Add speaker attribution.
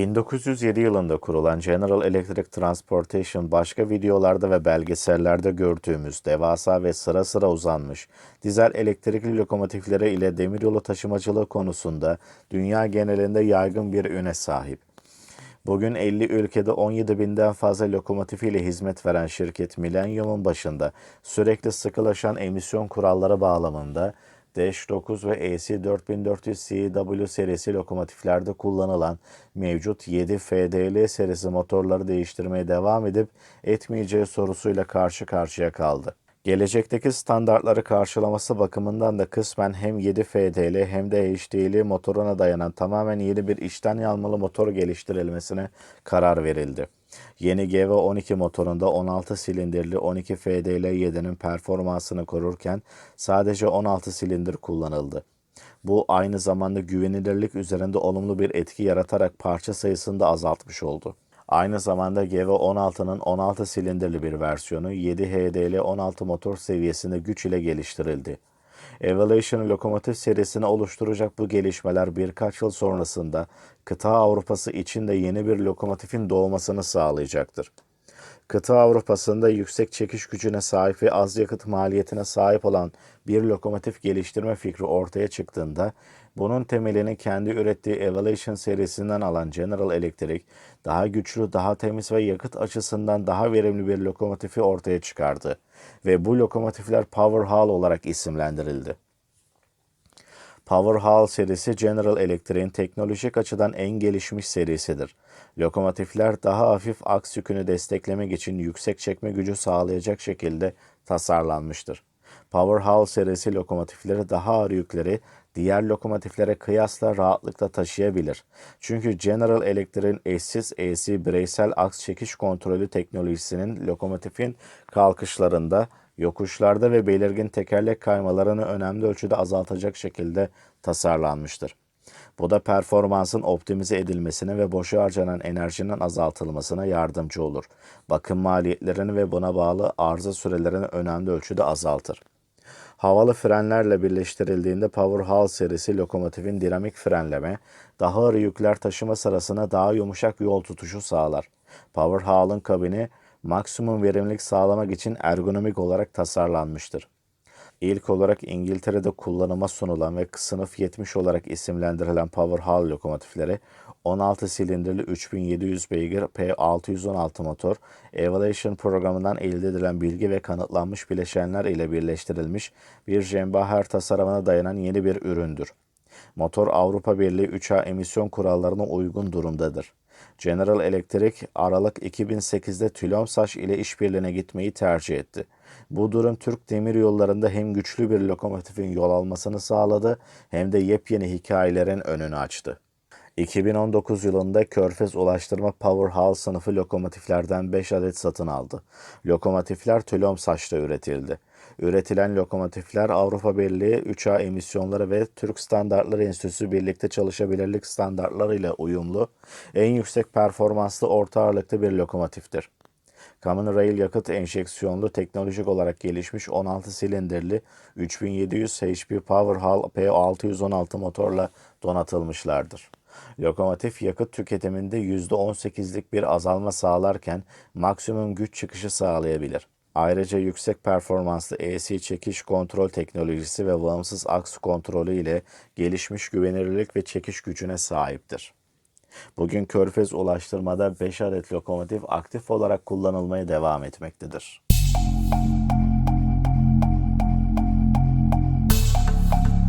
Speaker 1: 1907 yılında kurulan General Electric Transportation başka videolarda ve belgesellerde gördüğümüz devasa ve sıra sıra uzanmış dizel elektrikli lokomotifleri ile demiryolu taşımacılığı konusunda dünya genelinde yaygın bir üne sahip. Bugün 50 ülkede 17 binden fazla lokomotifiyle hizmet veren şirket Millennium'un başında sürekli sıkılaşan emisyon kuralları bağlamında Dash-9 ve AC4400 CW serisi lokomotiflerde kullanılan mevcut 7 FDL serisi motorları değiştirmeye devam edip etmeyeceği sorusuyla karşı karşıya kaldı. Gelecekteki standartları karşılaması bakımından da kısmen hem 7 FDL hem de HDL motoruna dayanan tamamen yeni bir içten yanmalı motor geliştirilmesine karar verildi. Yeni GV12 motorunda 16 silindirli 12 FDL7'nin performansını korurken sadece 16 silindir kullanıldı. Bu aynı zamanda güvenilirlik üzerinde olumlu bir etki yaratarak parça sayısını da azaltmış oldu. Aynı zamanda GV16'nın 16 silindirli bir versiyonu 7 HDL 16 motor seviyesinde güç ile geliştirildi. Evolution lokomotif serisini oluşturacak bu gelişmeler birkaç yıl sonrasında kıta Avrupası için de yeni bir lokomotifin doğmasını sağlayacaktır. Kıta Avrupa'sında yüksek çekiş gücüne sahip ve az yakıt maliyetine sahip olan bir lokomotif geliştirme fikri ortaya çıktığında bunun temelini kendi ürettiği Evolution serisinden alan General Electric daha güçlü, daha temiz ve yakıt açısından daha verimli bir lokomotifi ortaya çıkardı ve bu lokomotifler Power Hall olarak isimlendirildi. Power Hall serisi General Electric'in teknolojik açıdan en gelişmiş serisidir. Lokomotifler daha hafif aks yükünü desteklemek için yüksek çekme gücü sağlayacak şekilde tasarlanmıştır. Power Hall serisi lokomotifleri daha ağır yükleri diğer lokomotiflere kıyasla rahatlıkla taşıyabilir. Çünkü General Electric'in eşsiz AC bireysel aks çekiş kontrolü teknolojisinin lokomotifin kalkışlarında yokuşlarda ve belirgin tekerlek kaymalarını önemli ölçüde azaltacak şekilde tasarlanmıştır. Bu da performansın optimize edilmesine ve boşa harcanan enerjinin azaltılmasına yardımcı olur. Bakım maliyetlerini ve buna bağlı arıza sürelerini önemli ölçüde azaltır. Havalı frenlerle birleştirildiğinde Power Hall serisi lokomotifin dinamik frenleme, daha ağır yükler taşıma sırasında daha yumuşak yol tutuşu sağlar. Power Hall'ın kabini maksimum verimlilik sağlamak için ergonomik olarak tasarlanmıştır. İlk olarak İngiltere'de kullanıma sunulan ve sınıf 70 olarak isimlendirilen Power Hall lokomotifleri 16 silindirli 3700 beygir P616 motor, Evolution programından elde edilen bilgi ve kanıtlanmış bileşenler ile birleştirilmiş bir Jembaher tasarımına dayanan yeni bir üründür. Motor Avrupa Birliği 3A emisyon kurallarına uygun durumdadır. General Electric Aralık 2008'de TÜLOMSAŞ ile işbirliğine gitmeyi tercih etti. Bu durum Türk demir yollarında hem güçlü bir lokomotifin yol almasını sağladı hem de yepyeni hikayelerin önünü açtı. 2019 yılında Körfez Ulaştırma Power Hall sınıfı lokomotiflerden 5 adet satın aldı. Lokomotifler TÜLOMSAŞ'ta üretildi. Üretilen lokomotifler Avrupa Birliği 3A emisyonları ve Türk Standartları Enstitüsü birlikte çalışabilirlik standartları ile uyumlu, en yüksek performanslı orta ağırlıklı bir lokomotiftir. Common Rail yakıt enjeksiyonlu teknolojik olarak gelişmiş 16 silindirli 3700 HP Power Hall P616 motorla donatılmışlardır. Lokomotif yakıt tüketiminde %18'lik bir azalma sağlarken maksimum güç çıkışı sağlayabilir. Ayrıca yüksek performanslı AC çekiş kontrol teknolojisi ve bağımsız aks kontrolü ile gelişmiş güvenilirlik ve çekiş gücüne sahiptir. Bugün Körfez Ulaştırma'da 5 adet lokomotif aktif olarak kullanılmaya devam etmektedir.